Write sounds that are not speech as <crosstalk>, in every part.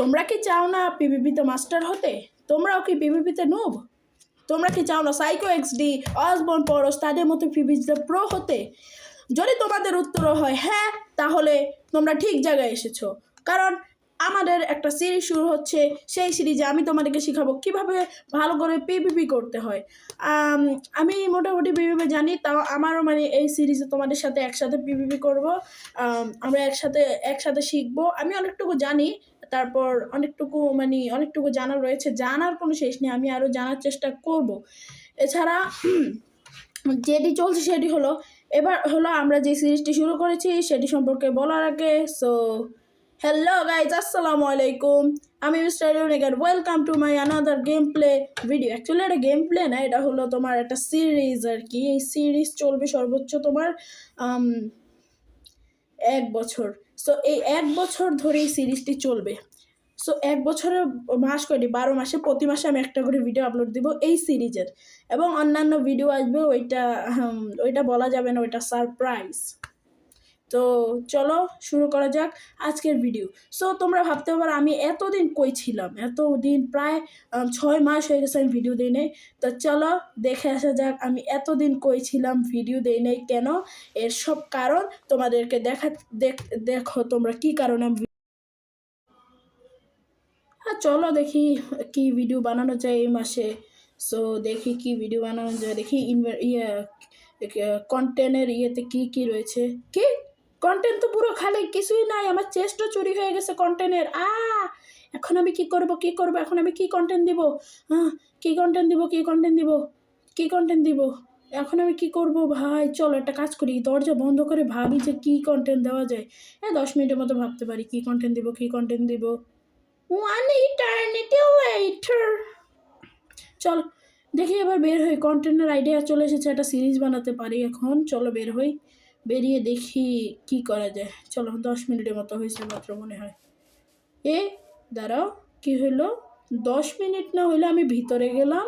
তোমরা কি চাও না পিভিপিতে মাস্টার হতে? তোমরাও কি পিভিপিতে নুব তোমরা কি চাও না সাইকো এক্স ডি অসবন পরস তাদের মতো পিভিপিতে প্রো হতে? যদি তোমাদের উত্তর হয় হ্যাঁ তাহলে তোমরা ঠিক জায়গায় এসেছ। কারণ আমাদের একটা সিরিজ শুরু হচ্ছে সেই সিরিজে আমি তোমাদেরকে শেখাবো কীভাবে ভালো করে পিভিপি করতে হয়। আমি মোটামুটি পিভিপি জানি তাও আমারও মানে এই সিরিজে তোমাদের সাথে একসাথে পিভিপি করব। আম, আমরা একসাথে একসাথে শিখব। আমি অনেকটুকু জানি তারপর অনেকটুকু মানে অনেকটুকু জানা রয়েছে। জানার কোনো শেষ নেই, আমি আরও জানার চেষ্টা করব। এছাড়া <clears throat> যেটি চলছে সেটি হলো, এবার হলো আমরা যে সিরিজটি শুরু করেছি, সেটি সম্পর্কে বলার আগে সো হ্যালো গাইজ আসসালামু আলাইকুম। আমি mister ইউনিকার welcome to my another game play video actually এটা গেম প্লে না, এটা হলো তোমার একটা সিরিজ আর কি। এই সিরিজ চলবে সর্বোচ্চ তোমার এক বছর। সো এই এক বছর ধরে এই সিরিজটি চলবে। সো এক বছরের মাস কয়টি? বারো মাসে। প্রতি মাসে আমি একটা করে ভিডিও আপলোড দিব এই সিরিজের। এবং অন্যান্য ভিডিও আসবে, ওইটা ওইটা বলা যাবে না, ওইটা সারপ্রাইজ তো চলো শুরু করা যাক আজকের ভিডিও সো তোমরা ভাবতে পারো আমি এতদিন কই ছিলাম? এতদিন প্রায় ছয় মাস হয়ে গেছে আমি ভিডিও দিই নাই। তো চলো দেখে আসা যাক আমি এতদিন কই ছিলাম ভিডিও দিই নাই কেন? এর সব কারণ তোমাদেরকে দেখা, দেখ- তোমরা কি কারণে হ্যাঁ চলো দেখি কি ভিডিও বানানো যায় এই মাসে। সো দেখি কি ভিডিও বানানো যায়, দেখি ইয়ে কন্টেন্টের ইয়েতে কি কি রয়েছে। কি? কন্টেন্ট তো পুরো খালি, কিছুই নাই, আমার চেস্টও চুরি হয়ে গেছে কন্টেন্টের আ, এখন আমি কি করব কি করব, এখন আমি কি কন্টেন্ট দিব? হ্যাঁ কি কন্টেন্ট দিব, কি কন্টেন্ট দিব? কি কন্টেন্ট দিব? এখন আমি কি করব ভাই? চলো একটা কাজ করি, দরজা বন্ধ করে ভাবি যে কি কন্টেন্ট দেওয়া যায়। হ্যাঁ দশ মিনিটের মতো ভাবতে পারি, কি কন্টেন্ট দিব, কি কন্টেন্ট দিব? ওয়ান ইটার্নিটি লেটার চল, দেখি এবার বের হই কন্টেন্টের আইডিয়া চলে এসেছে, একটা সিরিজ বানাতে পারি এখন। চলো বের হই। বেরিয়ে দেখি কি করা যায়। চলো, দশ মিনিটের মতো হয়েছে মাত্র মনে হয়। এ, দাঁড়াও, কি হইল দশ মিনিট না হইলে আমি ভিতরে গেলাম।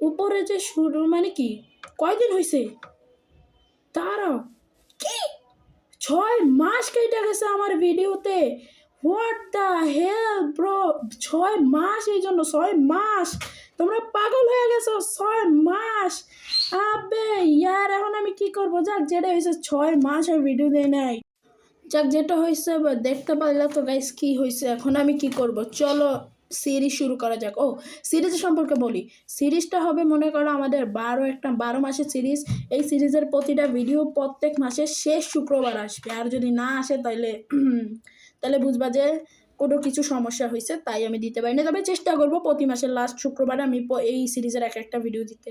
উপরে যে শুরু মানে কি? কয়দিন হয়েছে দাঁড়াও। কি? ছয় মাস কেটে গেছে আমার ভিডিওতে। হোয়াট দ্য হেল ব্রো ছয় মাস এই জন্য ছয় মাস। তোমরা পাগল হয়ে গেছো, ছয় মাস। আবে ইয়ার, এখন আমি কি করব? যাক, যেটা হয়েছে, ছয় মাস আমি ভিডিও দেই নাই। যাক, যেটা হয়েছে দেখতে পারলে তো গাইস কি হয়েছে, এখন আমি কি করব? চলো সিরিজ শুরু করা যাক। ও সিরিজ সম্পর্কে বলি। সিরিজটা হবে, মনে করো, আমাদের বারো একটা, বারো মাসের সিরিজ এই সিরিজের প্রতিটা ভিডিও প্রত্যেক মাসের শেষ শুক্রবার আসবে। আর যদি না আসে তাহলে তাহলে বুঝবা যে কোনো কিছু সমস্যা হয়েছে, তাই আমি দিতে পারি না তবে চেষ্টা করব, প্রতি মাসের লাস্ট শুক্রবার আমি এই সিরিজের এক একটা ভিডিও দিতে।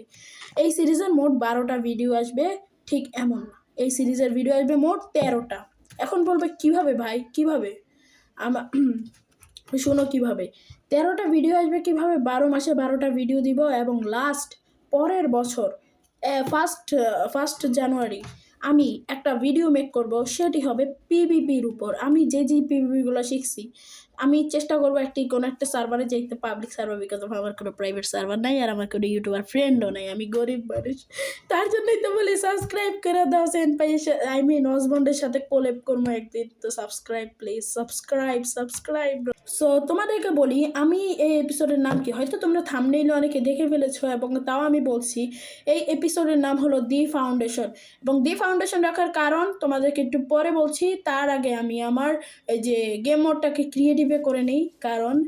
এই সিরিজের মোট বারোটা ভিডিও আসবে ঠিক এমন না। এই সিরিজের ভিডিও আসবে মোট তেরোটা। এখন বলবে, কীভাবে ভাই? কীভাবে? আমার <clears throat> শোনো কীভাবে। তেরোটা ভিডিও আসবে কীভাবে? বারো মাসে বারোটা ভিডিও দিব এবং লাস্ট পরের বছর ফার্স্ট ফার্স্ট জানুয়ারি আমি একটা ভিডিও মেক করব সেটি হবে পিবিপির উপর। আমি যে যে পিবিপিগুলো শিখছি আমি চেষ্টা করব একটি, কোনো একটা সার্ভারে যেতে পাবলিক সার্ভার বিকজ অফ আমার কোনো প্রাইভেট সার্ভার নাই আর আমার কোনো ইউটিউবার ফ্রেন্ডও নাই, আমি গরিব মানুষ। তার জন্যই তো বলি সাবস্ক্রাইব করে দাও সেন পাই আই মিন হজবন্ডের সাথে কোলেব করব একদিন, তো subscribe please subscribe subscribe so তোমাদেরকে বলি, আমি এই এপিসোডের নাম কি? হয়তো তোমরা থামনেইলে অনেকে দেখে ফেলেছো, এবং তাও আমি বলছি, এই এপিসোডের নাম হলো দি ফাউন্ডেশন এবং দি ফাউন্ডেশন রাখার কারণ তোমাদেরকে একটু পরে বলছি, তার আগে আমি আমার এই যে গেম মোডটাকে ক্রিয়েটিভে করে নিই? কারণ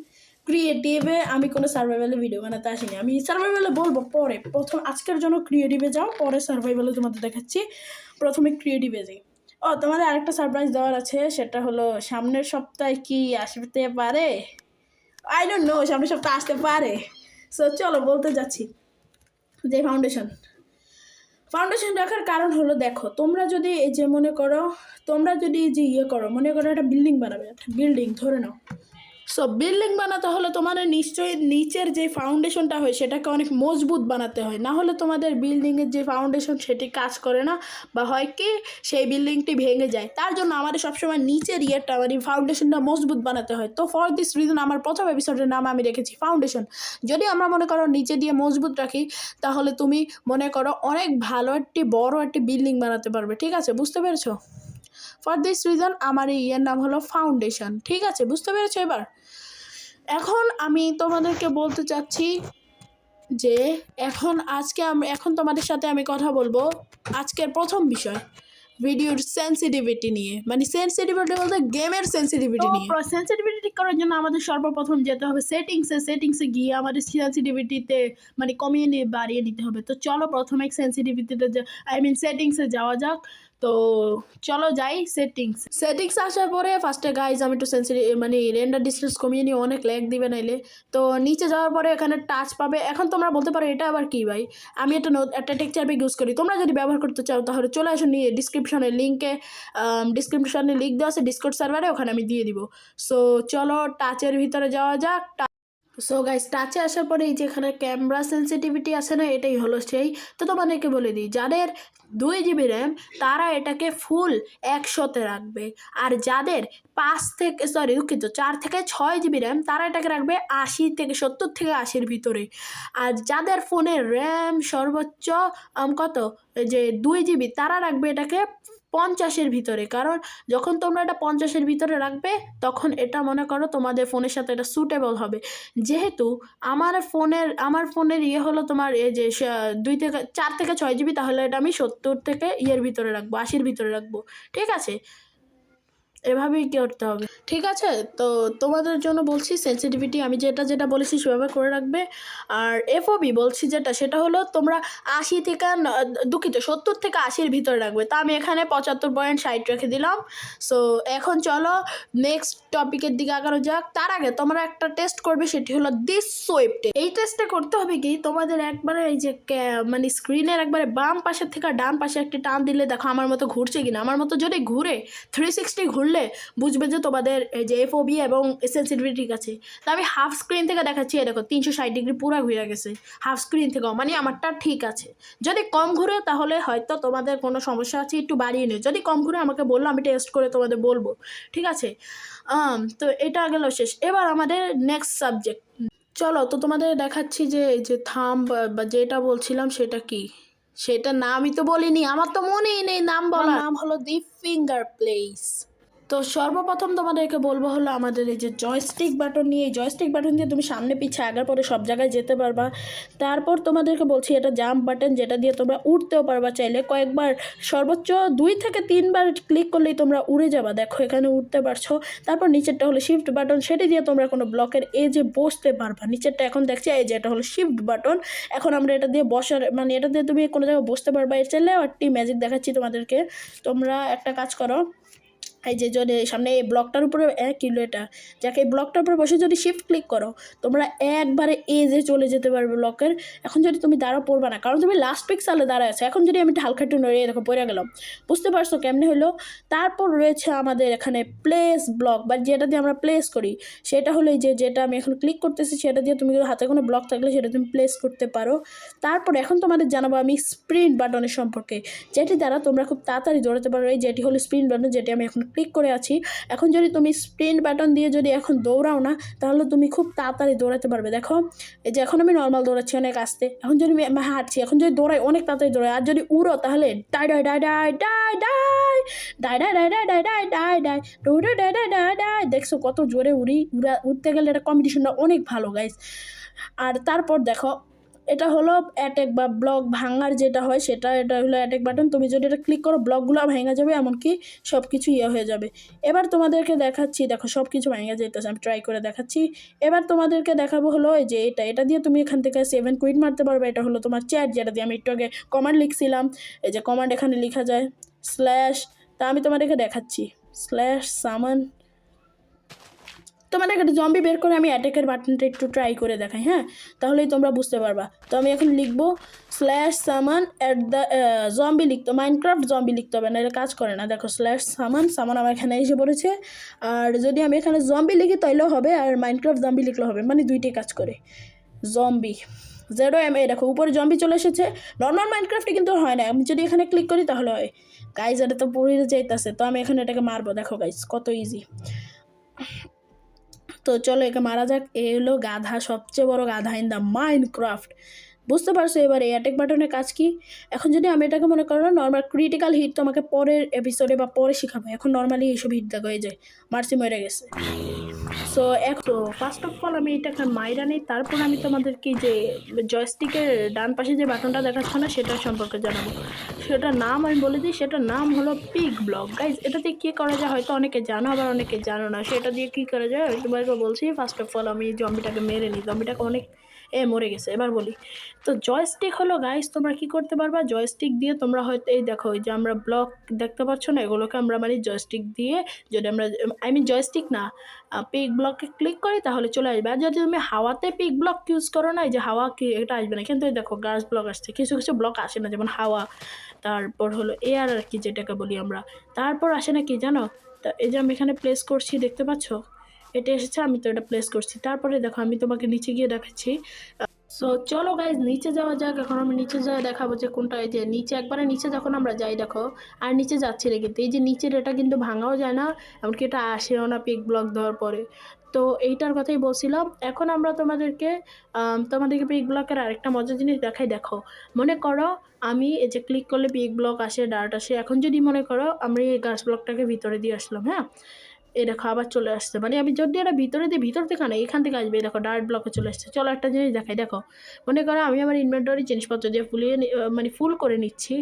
ক্রিয়েটিভে আমি কোনো সার্ভাইভালে ভিডিও বানাতে আসিনি। আমি সার্ভাইভালে বলব পরে। প্রথম আজকের জন্য ক্রিয়েটিভে যাও, পরে সার্ভাইভালে তোমাদের দেখাচ্ছি। প্রথমে ক্রিয়েটিভে যাই। ও, তোমাদের আরেকটা সারপ্রাইজ দেওয়ার আছে, সেটা হলো সামনের সপ্তাহে কি আসতে পারে? আই ডোন্ট নো সামনের সপ্তাহে আসতে পারে। সো চলো বলতে যাচ্ছি। যে ফাউন্ডেশন ফাউন্ডেশন রাখার কারণ হলো দেখো, তোমরা যদি এই যে মনে করো, তোমরা যদি এই যে ইয়ে করো, মনে করো একটা বিল্ডিং বানাবে, একটা বিল্ডিং ধরে নাও। সো বিল্ডিং বানাতে হলে তোমাদের নিশ্চয়ই নিচের যে ফাউন্ডেশনটা হয়, সেটাকে অনেক মজবুত বানাতে হয়। না হলে তোমাদের বিল্ডিংয়ের যে ফাউন্ডেশন সেটি কাজ করে না বা হয় কি, সেই বিল্ডিংটি ভেঙে যায়। তার জন্য আমাদের সবসময় নিচের ইয়েটা মানে ফাউন্ডেশনটা মজবুত বানাতে হয়। তো ফর দিস রিজন আমার প্রথম এপিসোডের নাম আমি রেখেছি ফাউন্ডেশন যদি আমরা মনে করো নিচে দিয়ে মজবুত রাখি, তাহলে তুমি মনে করো অনেক ভালো একটি বড় একটি বিল্ডিং বানাতে পারবে। ঠিক আছে, বুঝতে পেরেছ? ফর দিস রিজন আমার এই ইয়ের নাম হলো ফাউন্ডেশন ঠিক আছে? বুঝতে পেরেছ এবার? এখন আমি তোমাদেরকে বলতে চাচ্ছি যে এখন আজকে আমি এখন তোমাদের সাথে আমি কথা বলব আজকের প্রথম বিষয় ভিডিওর সেন্সিটিভিটি নিয়ে। মানে সেন্সিটিভিটি বলতে গেমের সেন্সিটিভিটি নিয়ে। সেন্সিটিভিটি ঠিক করার জন্য আমাদের সর্বপ্রথম যেতে হবে সেটিংসে সেটিংসে গিয়ে আমাদের সেন্সিটিভিটিতে মানে কমিয়ে নিয়ে বাড়িয়ে নিতে হবে। তো চলো প্রথমে সেন্সিটিভিটিতে আই মিন সেটিংসে যাওয়া যাক। তো চলো যাই সেটিংস সেটিংস আসার পরে ফার্স্টে গাইজ আমি একটু সেন্সিটিভ মানে রেন্ডার ডিস্টেন্স কমিয়ে নিয়ে অনেক ল্যাগ দিবে নাইলে। তো নিচে যাওয়ার পরে এখানে টাচ পাবে। এখন তোমরা বলতে পারো, এটা আবার কি ভাই? আমি একটা একটা টেক্সচার প্যাক ইউজ করি। তোমরা যদি ব্যবহার করতে চাও, তাহলে চলে আসো নিয়ে ডিসক্রিপশনে লিঙ্কে ডিসক্রিপশনে লিঙ্ক দেওয়া আছে ডিসকোড সার্ভারে ওখানে আমি দিয়ে দিব। সো চলো টাচের ভিতরে যাওয়া যাক। সো গাইস টাচে আসার পরে এই যে এখানে ক্যামেরা সেন্সিটিভিটি আছে না, এটাই হলো সেই। তো তোমাদেরকে বলে দিই, যাদের দুই জিবি র্যাম তারা এটাকে ফুল একশোতে রাখবে। আর যাদের পাঁচ থেকে সরি দুঃখিত, চার থেকে ছয় জিবি র্যাম তারা এটাকে রাখবে আশি থেকে সত্তর থেকে আশির ভিতরে। আর যাদের ফোনের র্যাম সর্বোচ্চ কত? যে দুই জিবি তারা রাখবে এটাকে পঞ্চাশের ভিতরে। কারণ যখন তোমরা এটা পঞ্চাশের ভিতরে রাখবে, তখন এটা মনে করো তোমাদের ফোনের সাথে এটা সুটেবল হবে। যেহেতু আমার ফোনের আমার ফোনের ইয়ে হলো তোমার এই যে দুই থেকে, চার থেকে ছয় জিবি তাহলে এটা আমি সত্তর থেকে ইয়ের ভিতরে রাখব, আশির ভিতরে রাখব। ঠিক আছে? এভাবেই করতে হবে। ঠিক আছে? তো তোমাদের জন্য বলছি সেন্সিটিভিটি আমি যেটা যেটা বলেছি সেভাবে করে রাখবে। আর এফওবি বলছি যেটা, সেটা হলো তোমরা আশি থেকে দুঃখিত, সত্তর থেকে আশির ভিতরে রাখবে। তা আমি এখানে পঁচাত্তর পয়েন্ট ষাট রেখে দিলাম। সো এখন চলো নেক্সট টপিকের দিকে আগানো যাক। তার আগে তোমরা একটা টেস্ট করবে, সেটি হলো দিস সোয়েব এই টেস্টটা করতে হবে কি, তোমাদের একবারে এই যে মানে স্ক্রিনের একবারে বাম পাশের থেকে ডান পাশে একটি টান দিলে দেখো আমার মতো ঘুরছে কিনা। আমার মতো যদি ঘুরে থ্রি সিক্সটি ঘুরলে বুঝবে যে তোমাদের এই যে এফওবি এবং সেন্সিটিভিটি ঠিক আছে। তা আমি হাফ স্ক্রিন থেকে দেখাচ্ছি দেখো তিনশো ষাট ডিগ্রি পুরো ঘুরে গেছে। হাফ স্ক্রিন থেকেও মানে আমারটা ঠিক আছে। যদি কম ঘুরে তাহলে হয়তো তোমাদের কোনো সমস্যা আছে একটু বাড়িয়ে নিও। যদি কম ঘুরে আমাকে বলল আমি টেস্ট করে তোমাদের বলব ঠিক আছে? আম, তো এটা গেল শেষ। এবার আমাদের নেক্সট সাবজেক্ট চলো তো তোমাদের দেখাচ্ছি যে এই যে থাম বা যেটা বলছিলাম সেটা কি? সেটা নামই তো বলিনি আমার তো মনেই নেই নাম বলা নাম হলো দি ফিঙ্গার প্লেস তো সর্বপ্রথম তোমাদেরকে বলব হলো আমাদের এই যে জয়স্টিক বাটন নিয়ে, এই জয়স্টিক বাটন দিয়ে তুমি সামনে পিছিয়ে আগার পরে সব জায়গায় যেতে পারবা। তারপর তোমাদেরকে বলছি এটা জাম্প বাটন যেটা দিয়ে তোমরা উঠতেও পারবা চাইলে। কয়েকবার সর্বোচ্চ দুই থেকে তিনবার ক্লিক করলেই তোমরা উড়ে যাবা। দেখো, এখানে উঠতে পারছ। তারপর নিচেরটা হলো শিফট বাটন সেটি দিয়ে তোমরা কোনো ব্লকের এজে বসতে পারবা। নিচেরটা এখন দেখছি, এই যে এটা হলো শিফট বাটন এখন আমরা এটা দিয়ে বসার মানে এটা দিয়ে তুমি কোনো জায়গায় বসতে পারবা। এর চাইলে একটি ম্যাজিক দেখাচ্ছি তোমাদেরকে। তোমরা একটা কাজ করো। এই যে যদি সামনে এই ব্লকটার উপরে এক কিলো এটা? যাকে, এই ব্লকটার উপরে বসে যদি শিফট ক্লিক করো, তোমরা একবারে এজে চলে যেতে পারবে ব্লকের এখন যদি তুমি দাঁড়া পড়বা না। কারণ তুমি লাস্ট পিক্সালে দাঁড়ায় আছো। এখন যদি আমি একটু নড়িয়ে দেখো, পড়ে গেলাম। বুঝতে পারছ কেমনে হলো? তারপর রয়েছে আমাদের এখানে প্লেস ব্লক বা যেটা দিয়ে আমরা প্লেস করি, সেটা হলো এই যে, যেটা আমি এখন ক্লিক করতেছি, সেটা দিয়ে তুমি হাতে কোনো ব্লক থাকলে, সেটা তুমি প্লেস করতে পারো। তারপর এখন তোমাদের জানাব আমি স্প্রিন্ট বাটনের সম্পর্কে, যেটি দ্বারা তোমরা খুব তাড়াতাড়ি দৌড়াতে পারো। এই যেটি হলো স্প্রিন্ট বাটন যেটি আমি এখন ক্লিক করে আছি এখন যদি তুমি স্প্রিন্ট বাটন দিয়ে যদি এখন দৌড়াও না তাহলে তুমি খুব তাড়াতাড়ি দৌড়াতে পারবে দেখো এই যে এখন আমি নর্মাল দৌড়াচ্ছি অনেক আস্তে এখন যদি আমি হাঁটছি এখন যদি দৌড়াই অনেক তাড়াতাড়ি দৌড়াই আর যদি উড়ো তাহলে die die die die die die die die die die die die die die দৌড়ে ডাই ডাই ডাই ডাই দেখছ কত জোরে উড়ি উড়া উঠতে গেলে এটা কম্পিটিশনটা অনেক ভালো গাইস আর তারপর দেখো এটা হলো অ্যাটেক বা ব্লক ভাঙার যেটা হয় সেটা, এটা হলো অ্যাটেক বাটন তুমি যদি এটা ক্লিক করো ব্লকগুলো ভেঙে যাবে, এমনকি সব কিছু ইয়ে হয়ে যাবে। এবার তোমাদেরকে দেখাচ্ছি, দেখো সব কিছু ভেঙে যেতেছে আমি ট্রাই করে দেখাচ্ছি। এবার তোমাদেরকে দেখাবো হলো এই যে এটা এটা দিয়ে তুমি এখান থেকে সেভেন কুইট মারতে পারবে। এটা হলো তোমার চ্যাট যেটা দিয়ে আমি একটু আগে কমান্ড লিখছিলাম। এই যে কমান্ড এখানে লেখা যায় স্ল্যাশ তা আমি তোমাদেরকে দেখাচ্ছি স্ল্যাশ সামান তোমাদের একটা জম্বি বের করে আমি অ্যাটাকের বাটনটা একটু ট্রাই করে দেখাই হ্যাঁ? তাহলেই তোমরা বুঝতে পারবা। তো আমি এখন লিখব slash summon at the zombie লিখতে মাইনক্রাফট জম্বি লিখতে হবে না এটা কাজ করে না। দেখো স্ল্যাশ সামান সামান আমার এখানে এসে পড়েছে। আর যদি আমি এখানে জম্বি লিখি, তাইলেও হবে, আর মাইনক্রাফট জম্বি লিখলেও হবে। মানে দুইটাই কাজ করে। জম্বি জেরো এম এ দেখো, উপরে জম্বি চলে এসেছে। নর্মাল মাইনক্রাফটে কিন্তু হয় না। আমি যদি এখানে ক্লিক করি, তাহলে হয়। গাইজ এটা তো পড়ে যাইতেছে। তো আমি এখানে এটাকে মারবো। দেখো গাইজ কত ইজি তো চলো একে মারা যাক। এ হলো গাধা সবচেয়ে বড় গাধা ইন দ্য মাইনক্রাফট বুঝতে পারছ এবার এই অ্যাটেক বাটনের কাজ কি? এখন যদি আমি এটাকে মনে করো না নর্মাল ক্রিটিক্যাল হিট তোমাকে পরের এপিসোডে বা পরে শেখাবো। এখন নর্মালি এইসব হিট দেখো, এই যে, মার্সি মরে গেছে। সো এক তো ফার্স্ট অফ অল আমি এটাকে মাইরা নিই, তারপর আমি তোমাদেরকে যে জয়স্টিকের ডান পাশে যে বাটনটা দেখাচ্ছে না সেটার সম্পর্কে জানাব। সেটার নাম আমি বলে দিই, সেটার নাম হলো পিক ব্লগ গাইজ এটা দিয়ে কী করা যায় হয়তো অনেকে জানো, আবার অনেকে জানো না। সেটা দিয়ে কী করা যায় তোমাকে বলছি ফার্স্ট অফ অল আমি জম্বিটাকে মেরে নিই। জম্বিটাকে অনেক এ মরে গেছে, এবার বলি। তো জয়স্টিক হলো গাইস তোমরা কি করতে পারবা? জয়স্টিক দিয়ে তোমরা হয়তো, এই দেখো যে আমরা ব্লক দেখতে পাচ্ছ না, এগুলোকে আমরা মানে জয়স্টিক দিয়ে যদি আমরা আই মিন জয়স্টিক না পিক ব্লকে ক্লিক করি, তাহলে চলে আসবে। আর যদি তুমি হাওয়াতে পিক ব্লক ইউজ করো না যে হাওয়া কি, এটা আসবে না। কিন্তু দেখো গাছ ব্লক আসছে। কিছু কিছু ব্লক আসে না, যেমন হাওয়া। তারপর হলো এয়ার আর কি, যেটাকে বলি আমরা। তারপর আসে না কি, জানো? তা এই যে আমি এখানে প্লেস করছি, দেখতে পাচ্ছ? এটা এসেছে, আমি তো এটা প্লেস করছি। তারপরে দেখো, আমি তোমাকে নিচে গিয়ে দেখাচ্ছি। সো চলো গাইজ নিচে যাওয়া যাক। এখন আমি নিচে যাওয়া দেখাবো যে কোনটা, এই যে নিচে, একবারে নিচে যখন আমরা যাই, দেখো, আর নিচে যাচ্ছি রে কিন্তু। এই যে নিচের এটা কিন্তু ভাঙাও যায় না, এমনকি এটা আসেও না পিক ব্লক দেওয়ার পরে। তো এইটার কথাই বলছিলাম। এখন আমরা তোমাদেরকে তোমাদেরকে পিক ব্লকের আরেকটা মজার জিনিস দেখাই। দেখো, মনে করো আমি এই যে ক্লিক করলে পিক ব্লক আসে ডার্ট আসে। এখন যদি মনে করো আমি এই গাছ ব্লকটাকে ভিতরে দিয়ে আসলাম হ্যাঁ? এই দেখো আবার চলে আসছে। মানে আমি যদি এটা ভিতরে দিই ভিতর থেকে না এখান থেকে আসবে, দেখো ডার্ট ব্লকে চলে আসছে। চলো একটা জিনিস দেখাই, দেখো। মনে করো আমি আমার ইনভেন্টরি জিনিসপত্র দিয়ে ফুলিয়ে মানে ফুল করে নিচ্ছি,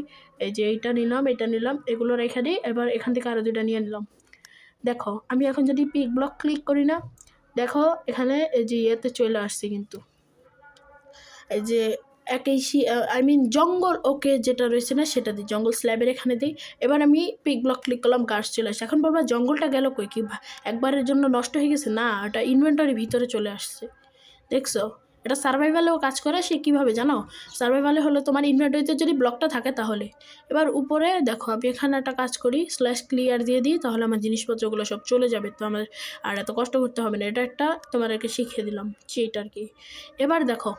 এই যে এইটা নিলাম, এটা নিলাম, এগুলো রেখে দিই এবার এখান থেকে আরও দুইটা নিয়ে নিলাম। দেখো, আমি এখন যদি পিক ব্লক ক্লিক করি না, দেখো, এখানে এই যে ইয়েতে চলে আসছে কিন্তু। এই যে একেইশি আই মিন জঙ্গল ওকে যেটা রয়েছে না সেটা দিই, জঙ্গল স্ল্যাবের এখানে দিই। এবার আমি পিক ব্লক ক্লিক করলাম, গাছ চলে আসছে। এখন বলবা জঙ্গলটা গেল কই কি? একবারের জন্য নষ্ট হয়ে গেছে? না এটা ইনভেন্টরি ভিতরে চলে আসছে। দেখছ? এটা সার্ভাইভালেও কাজ করে, সে কীভাবে জানো? সার্ভাইভালে হলো তোমার ইনভেন্টরিতে যদি ব্লকটা থাকে তাহলে। এবার উপরে দেখো, আমি এখানে একটা কাজ করি স্ল্যাশ ক্লিয়ার দিয়ে দিই, তাহলে আমার জিনিসপত্রগুলো সব চলে যাবে। তো আমার আর এত কষ্ট করতে হবে না। এটা একটা তোমাদেরকে শিখিয়ে দিলাম চিট আর কি। এবার দেখো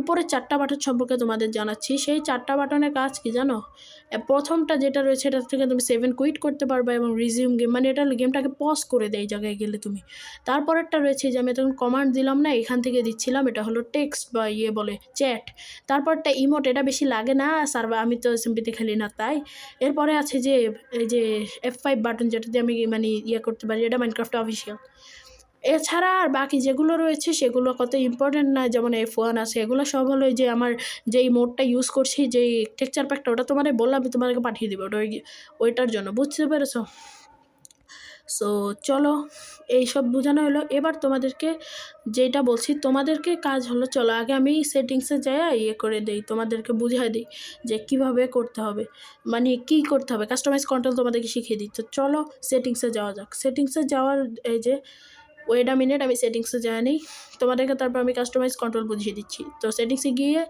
উপরে চারটা বাটন সম্পর্কে তোমাদের জানাচ্ছি, সেই চারটা বাটনের কাজ কি জানো? প্রথমটা যেটা রয়েছে এটা থেকে তুমি সেভেন কুইট করতে পারবে এবং রিজিউম গেম মানে এটা গেমটাকে পজ করে দেয় জায়গায় গেলে তুমি। তারপরেরটা রয়েছে যে আমি তখন কমান্ড দিলাম না, এখান থেকে দিচ্ছিলাম, এটা হলো টেক্সট বা ইয়ে বলে চ্যাট তারপরটা ইমোট এটা বেশি লাগে না সার্ভার আমি তো সিম্পিতে খেলি না, তাই। এরপরে আছে যে, এই যে এফ ফাইভ বাটন যেটা দিয়ে আমি মানে ইয়ে করতে পারি, এটা মাইনক্রাফট অফিসিয়াল এছাড়া আর বাকি যেগুলো রয়েছে সেগুলো কত ইম্পর্টেন্ট না যেমন এফ ওয়ান আছে, এগুলো সব হলো যে আমার যেই মোডটা ইউজ করছি, যেই টেক্সচার প্যাকটা ওটা তোমাদের বললাম, আমি তোমাদেরকে পাঠিয়ে দেবো, ওটা ওই ওইটার জন্য, বুঝতে পেরেছ? সো চলো, এই সব বোঝানো হলো। এবার তোমাদেরকে যেটা বলছি, তোমাদেরকে কাজ হলো, চলো, আগে আমি সেটিংসে যাই ইয়ে করে দিই, তোমাদেরকে বুঝিয়ে দিই যে কীভাবে করতে হবে মানে কি করতে হবে কাস্টমাইজ কন্ট্রোল তোমাদেরকে শিখিয়ে দিই। তো চলো সেটিংসে যাওয়া যাক। সেটিংসে যাওয়ার এই যে ওয়েট আ মিনিট আমি সেটিংসে যাই নিই। তোমাদেরকে তারপর আমি কাস্টমাইজ কন্ট্রোল বুঝিয়ে দিচ্ছি। তো সেটিংসে গিয়ে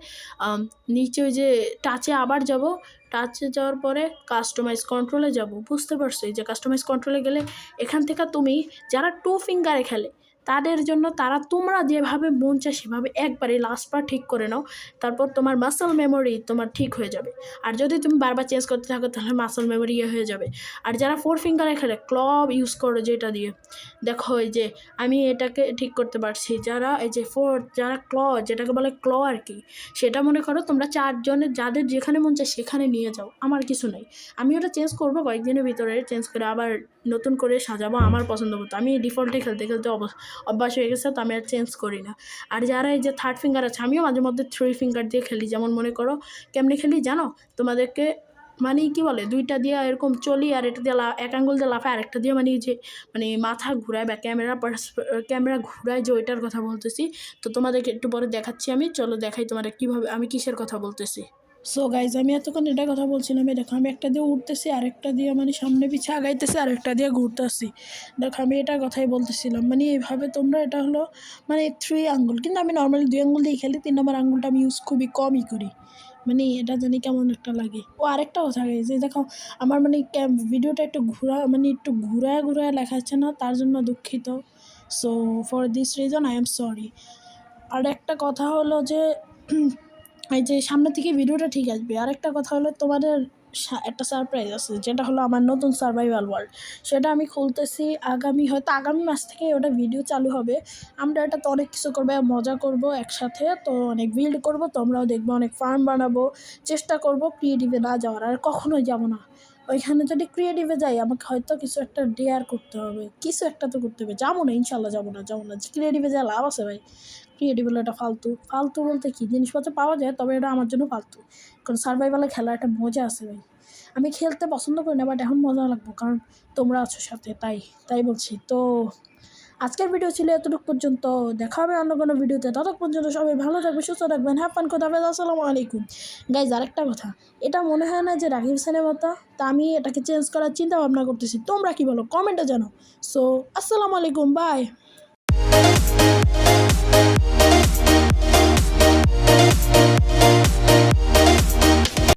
নিচে ওই যে টাচে আবার যাব। টাচে যাওয়ার পরে কাস্টমাইজ কন্ট্রোলে যাব। বুঝতে পারছ? যে কাস্টমাইজ কন্ট্রোলে গেলে এখান থেকে তুমি যারা টু ফিঙ্গারে খেলে তাদের জন্য তারা তোমরা যেভাবে মন চায় সেভাবে একবারে লাস্ট বার ঠিক করে নাও। তারপর তোমার মাসল মেমোরি তোমার ঠিক হয়ে যাবে। আর যদি তুমি বারবার চেঞ্জ করতে থাকো, তাহলে মাসল মেমোরি ইয়ে হয়ে যাবে। আর যারা ফোর ফিঙ্গারে খেলে ক্লব ইউজ করো যেটা দিয়ে। দেখো এই যে, আমি এটাকে ঠিক করতে পারছি। যারা এই যে ফোর যারা ক্ল যেটাকে বলে ক্ল আর কি, সেটা মনে করো তোমরা চারজনের যাদের যেখানে মন চায় সেখানে নিয়ে যাও। আমার কিছু নাই। আমি ওটা চেঞ্জ করব কয়েকদিনের ভিতরে চেঞ্জ করে আবার নতুন করে সাজাবো আমার পছন্দ মতো। আমি ডিফল্টে খেলতে খেলতে অব- অভ্যাস হয়ে গেছে, তো আমি আর চেঞ্জ করি না। আর যারা এই যে থার্ড ফিঙ্গার আছে, আমিও মাঝে মধ্যে থ্রি ফিঙ্গার দিয়ে খেলি। যেমন মনে করো, কেমনে খেলি জানো? তোমাদেরকে মানে কি বলে, দুইটা দিয়ে এরকম চলি আর এটা দিয়ে এক আঙ্গুল দিয়ে লাফায়, আরেকটা দিয়ে মানে যে মানে মাথা ঘুরায় বা ক্যামেরা ক্যামেরা ঘুরায় যে ওইটার কথা বলতেছি। তো তোমাদেরকে একটু পরে দেখাচ্ছি আমি। চলো দেখাই তোমাদের কীভাবে, আমি কিসের কথা বলতেছি। সো গাইজ আমি এতক্ষণ এটা কথা বলছিলাম দেখো, আমি একটা দিয়ে উঠতেছি, আরেকটা দিয়ে মানে সামনে পিছিয়ে আগাইতেছি, আরেকটা দিয়ে ঘুরতেছি। দেখো, আমি এটা কথাই বলতেছিলাম মানে এইভাবে তোমরা এটা হলো মানে থ্রি আঙ্গুল কিন্তু আমি নর্মালি দুই আঙ্গুল দিয়ে খেলি, তিন নম্বর আঙ্গুলটা আমি ইউজ খুবই কমই করি মানে এটা জানি কেমন একটা লাগে। ও, আরেকটা কথা যে দেখো, আমার মানে ভিডিওটা একটু ঘোরা মানে একটু ঘুরায় ঘুরায় লেখাচ্ছে না, তার জন্য দুঃখিত। So for this reason I am sorry আর একটা কথা হলো যে এই যে সামনে থেকে ভিডিওটা ঠিক আসবে। আর একটা কথা হলো তোমাদের একটা সারপ্রাইজ আছে, যেটা হলো আমার নতুন সার্ভাইভাল ওয়ার্ল্ড সেটা আমি খুলতেছি আগামী হয়তো আগামী মাস থেকে ওটা ভিডিও চালু হবে। আমরা এটাতে অনেক কিছু করব, মজা করব একসাথে, তো অনেক বিল্ড করব, তোমরাও দেখবে অনেক ফার্ম বানাবো, চেষ্টা করব ক্রিয়েটিভে না যাওয়ার, আর কখনোই যাব না। ওইখানে যদি ক্রিয়েটিভে যাই, আমাকে হয়তো কিছু একটা ডেয়ার করতে হবে, কিছু একটা তো করতে হবে। যাব না, ইনশাল্লাহ যাব না যাব না। ক্রিয়েটিভে যা লাভ আছে ভাই। ক্রিয়েটিভ হলো এটা ফালতু। ফালতু বলতে কি? জিনিসপত্র পাওয়া যায়, তবে এটা আমার জন্য ফালতু। কারণ সার্ভাইভালে খেলা একটা মজা আছে ভাই। আমি খেলতে পছন্দ করি না বাট এখন মজা লাগবো, কারণ তোমরা আছো সাথে, তাই তাই বলছি। তো আজকের ভিডিও ছিল এতটুকু পর্যন্ত। দেখা হবে অন্য কোনো ভিডিওতে ততক্ষণ পর্যন্ত সবাই ভালো থাকবে, সুস্থ থাকবেন হ্যাঁ পান কথা আসসালামু আলাইকুম। গাইজ আরেকটা কথা। এটা মনে হয় না যে রাকিব হোসেনের মতো? তা আমি এটাকে চেঞ্জ করার চিন্তা ভাবনা করতেছি। তোমরা কি বলো? কমেন্টে জানো সো আসসালামু আলাইকুম বাই